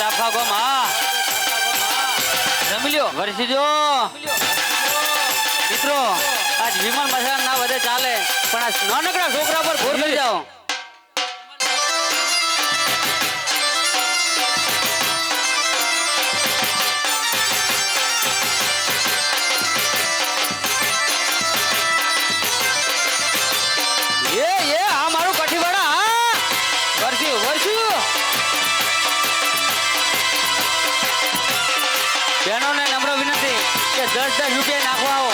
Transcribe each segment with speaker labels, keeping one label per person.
Speaker 1: આખા ગોમ હા જમી લ્યો વરસી જો. મિત્રો આજ વિમાન મસાલા ના વધે ચાલે પણ આ નાનકડા છોકરા પર ભોર લઈ જાઓ. દસ દસ રૂપિયા નાખવા આવો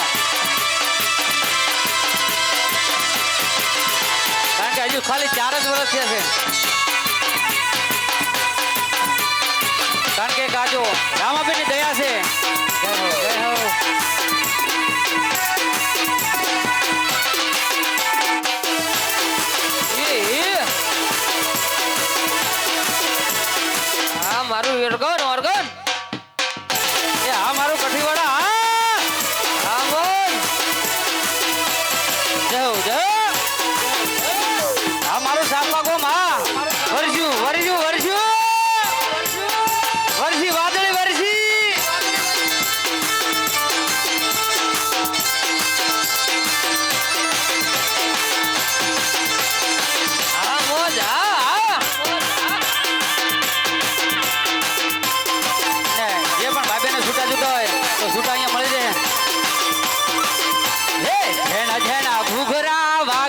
Speaker 1: કારણ કે હજુ ખાલી ચાર જ વર્ષ થયા છે. કારણ કે કાજો રામાબેનની દયા છે. no, no.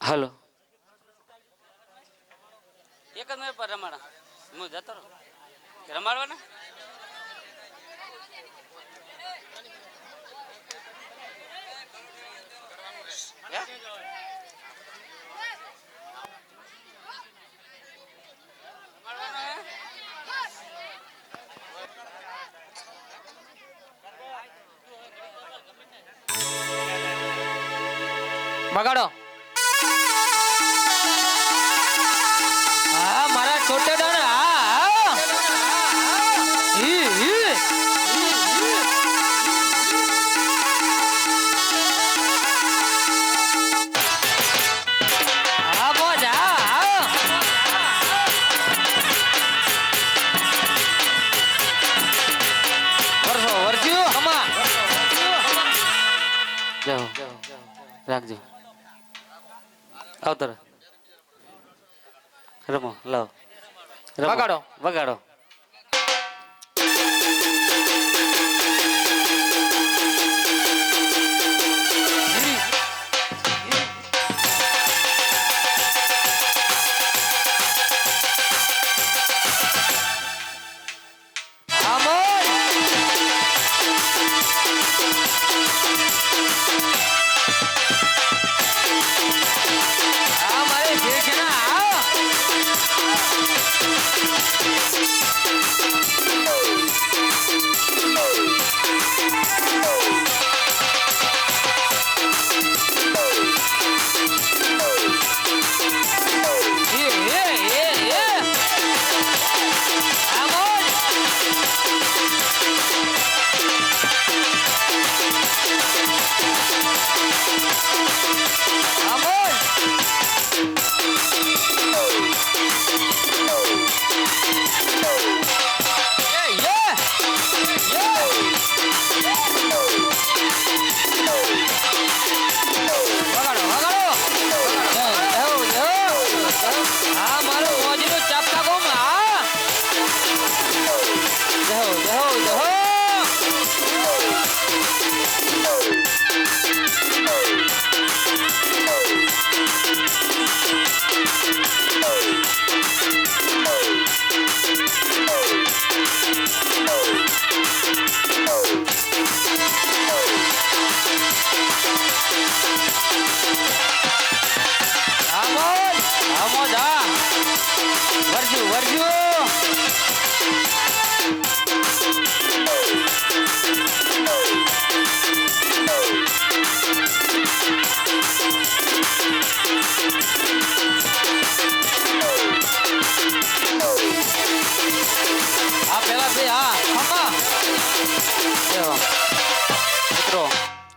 Speaker 1: હલો. એક જ પર રમાડા. હું જતો રમાડવાના? मगाड़ो આવતર રમો લાવ.
Speaker 2: વગાડો.
Speaker 1: વગાડો Thank you.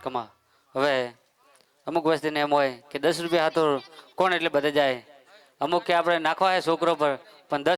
Speaker 1: કમા હવે અમુક વસ્તીને એમ હોય કે દસ રૂપિયા હાથો કોણ એટલે બધે જાય અમુક કે આપણે નાખવા હે છોકરો પર Panda